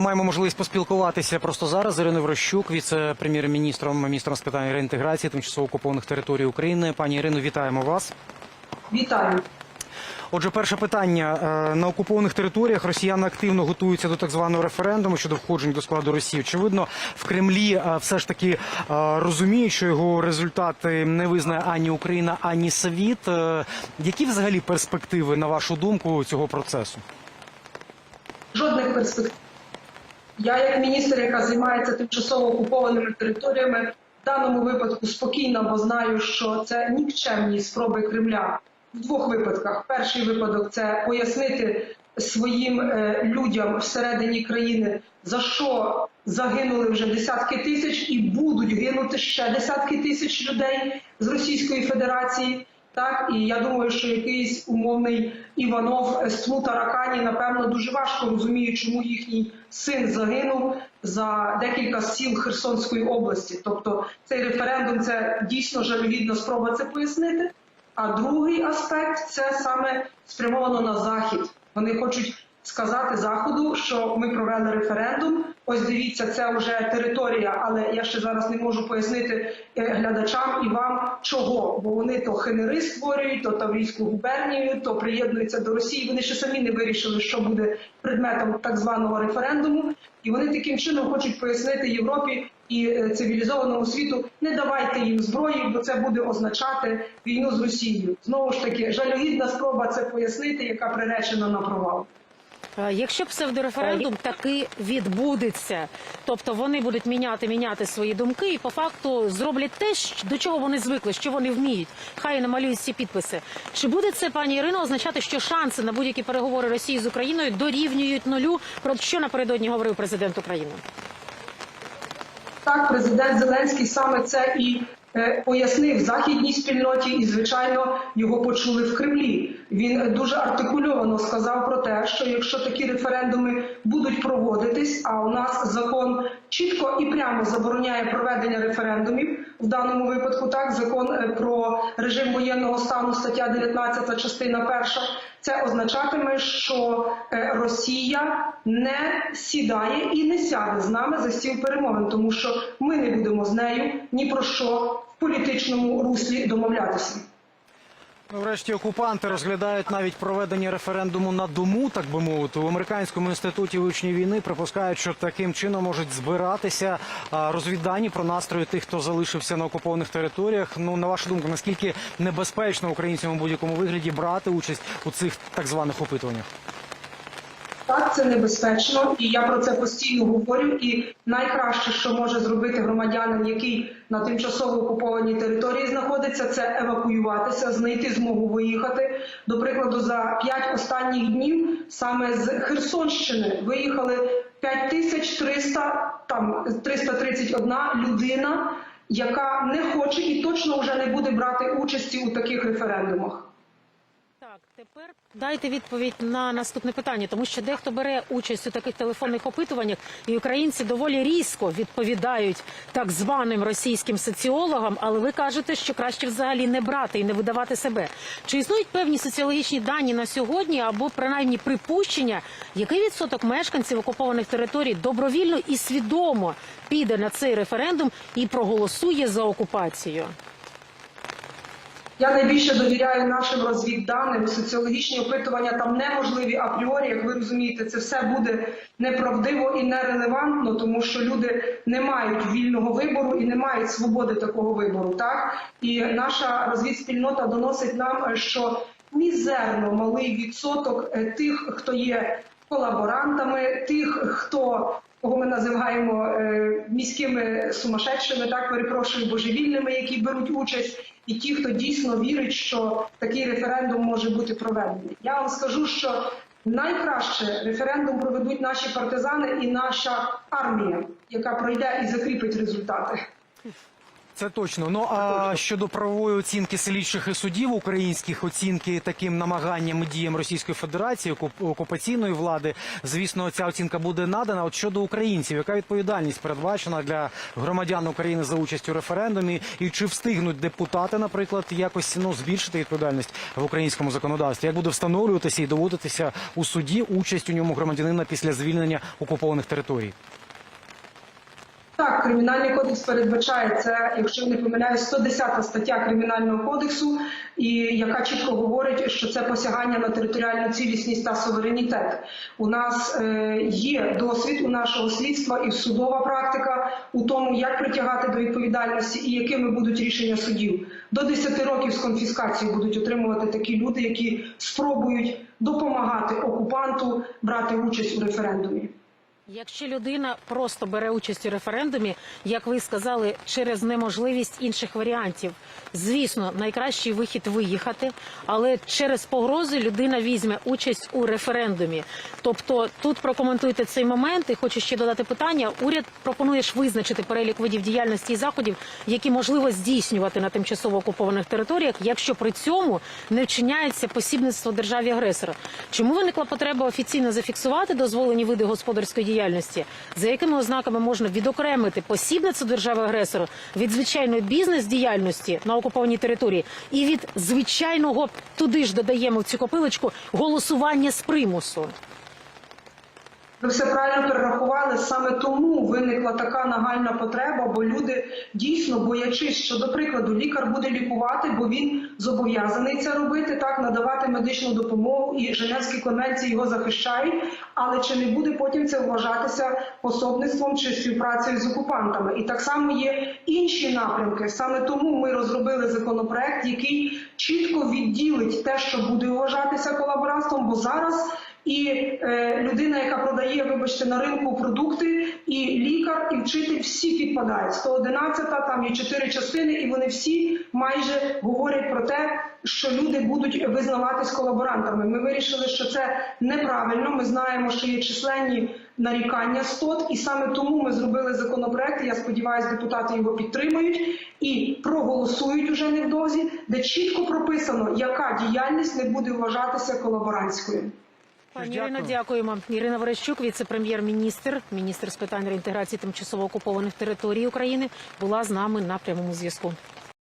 Маємо можливість поспілкуватися просто зараз з Іриною Врощук, віце-прем'єр-міністром, міністром з питань реінтеграції тимчасово окупованих територій України. Пані Ірино, вітаємо вас. Вітаю. Отже, перше питання Е, на окупованих територіях росіяни активно готуються до так званого референдуму щодо входження до складу Росії. Очевидно, в Кремлі е, все ж таки е, розуміють, що його результати не визнає ані Україна, ані світ. Які взагалі перспективи, на вашу думку, цього процесу? Жодних перспектив. Я, як міністр, яка займається тимчасово окупованими територіями, в даному випадку спокійна, бо знаю, що це нікчемні спроби Кремля в двох випадках. Перший випадок це пояснити своїм е, людям всередині країни, за що загинули вже десятки тисяч і будуть гинути ще десятки тисяч людей з Російської Федерації. Так, і я думаю, що якийсь умовний Іванов з таракані, напевно, дуже важко розуміє, чому їхній син загинув за декілька сіл Херсонської області. Тобто цей референдум це дійсно жалюгідна спроба це пояснити. А другий аспект це саме спрямовано на захід. Вони хочуть сказати заходу, що ми провели референдум. Ось дивіться, це вже територія, але я ще зараз не можу пояснити е, глядачам і вам чого, бо вони то хинери створюють, то Таврійську губернію, то приєднуються до Росії. Вони ще самі не вирішили, що буде предметом так званого референдуму, і вони таким чином хочуть пояснити Європі і е, цивілізованому світу: не давайте їм зброї, бо це буде означати війну з Росією. Знову ж таки, жалюгідна спроба це пояснити, яка приречена на провал. Е, Якщо псевдореферендум таки відбудеться, тобто вони будуть міняти, міняти свої думки і по факту зроблять те, до чого вони звикли, що вони вміють. Хай намалюють ці підписи. Чи буде це, пані Ірино, означати, що шанси на будь-які переговори Росії з Україною дорівнюють нулю? Про що напередодні говорив президент України? Так, президент Зеленський саме це і пояснив західній спільноті, і звичайно його почули в Кремлі. Він дуже артикульовано сказав про те, що якщо такі референдуми будуть проводитись, а у нас закон чітко і прямо забороняє проведення референдумів в даному випадку, так закон е, про режим воєнного стану, стаття 19, частина перша. Це означатиме, що е, Росія не сідає і не сяде з нами за стіл перемовин, тому що ми не будемо з нею ні про що в політичному руслі домовлятися. Ну, врешті окупанти розглядають навіть проведення референдуму на дому, так би мовити. У американському інституті вивчення війни припускають, що таким чином можуть збиратися розвіддані про настрої тих, хто залишився на окупованих територіях. Ну на вашу думку, наскільки небезпечно українцям у будь-якому вигляді брати участь у цих так званих опитуваннях? Так, це небезпечно, і я про це постійно говорю. І найкраще, що може зробити громадянин, який на тимчасово окупованій території знаходиться, це евакуюватися, знайти змогу виїхати. До прикладу, за п'ять останніх днів саме з Херсонщини виїхали 5300, там 331 людина, яка не хоче і точно вже не буде брати участі у таких референдумах. Тепер дайте відповідь на наступне питання, тому що дехто бере участь у таких телефонних опитуваннях, і українці доволі різко відповідають так званим російським соціологам. Але ви кажете, що краще взагалі не брати і не видавати себе. Чи існують певні соціологічні дані на сьогодні, або принаймні припущення, який відсоток мешканців окупованих територій добровільно і свідомо піде на цей референдум і проголосує за окупацію? Я найбільше довіряю нашим розвідданим. Соціологічні опитування там неможливі апріорі. Як ви розумієте, це все буде неправдиво і нерелевантно, тому що люди не мають вільного вибору і не мають свободи такого вибору. Так і наша розвідспільнота доносить нам, що мізерно малий відсоток е, тих, хто є колаборантами, тих, хто кого ми називаємо е, міськими сумасшедшими, так перепрошую, божевільними, які беруть участь, і ті, хто дійсно вірить, що такий референдум може бути проведений. Я вам скажу, що найкраще референдум проведуть наші партизани і наша армія, яка пройде і закріпить результати. Це точно. Ну а щодо правової оцінки слідчих і судів українських оцінки таким намаганням і діям Російської Федерації окуп- окупаційної влади, звісно, ця оцінка буде надана. От щодо українців, яка відповідальність передбачена для громадян України за участь у референдумі, і чи встигнуть депутати, наприклад, якось ну збільшити відповідальність в українському законодавстві? Як буде встановлюватися і доводитися у суді участь у ньому громадянина після звільнення окупованих територій? Так, кримінальний кодекс передбачає це, якщо не помиляюсь, 110 стаття кримінального кодексу, і яка чітко говорить, що це посягання на територіальну цілісність та суверенітет. У нас е, є досвід у нашого слідства і судова практика у тому, як притягати до відповідальності і якими будуть рішення судів. До 10 років з конфіскацією будуть отримувати такі люди, які спробують допомагати окупанту брати участь у референдумі. Якщо людина просто бере участь у референдумі, як ви сказали, через неможливість інших варіантів, звісно, найкращий вихід виїхати, але через погрози людина візьме участь у референдумі. Тобто тут прокоментуйте цей момент. І хочу ще додати питання. Уряд пропонує ж визначити перелік видів діяльності і заходів, які можливо здійснювати на тимчасово окупованих територіях, якщо при цьому не вчиняється посібництво державі агресора. Чому виникла потреба офіційно зафіксувати дозволені види господарської діяльності, за якими ознаками можна відокремити посібництво держави агресору від звичайної бізнес-діяльності на окупованій території і від звичайного туди ж додаємо в цю копилочку голосування з примусу? Ви все правильно перерахували. Саме тому виникла така нагальна потреба, бо люди дійсно боячись, що, до прикладу, лікар буде лікувати, бо він зобов'язаний це робити, так надавати медичну допомогу, і Женевські конвенції його захищають. Але чи не буде потім це вважатися пособництвом чи співпрацею з окупантами? І так само є інші напрямки. Саме тому ми розробили законопроект, який чітко відділить те, що буде вважатися колаборантством, бо зараз. І е, людина, яка продає, вибачте, на ринку продукти, і лікар, і вчитель всі підпадають. 111, там є чотири частини, і вони всі майже говорять про те, що люди будуть визнаватись колаборантами. Ми вирішили, що це неправильно. Ми знаємо, що є численні нарікання СТОТ, і саме тому ми зробили законопроект. Я сподіваюся, депутати його підтримують і проголосують уже невдовзі, де чітко прописано, яка діяльність не буде вважатися колаборантською. Пані Дякую. Ірино, дякуємо. Ірина Верещук, віце-прем'єр-міністр, міністр з питань реінтеграції тимчасово окупованих територій України, була з нами на прямому зв'язку.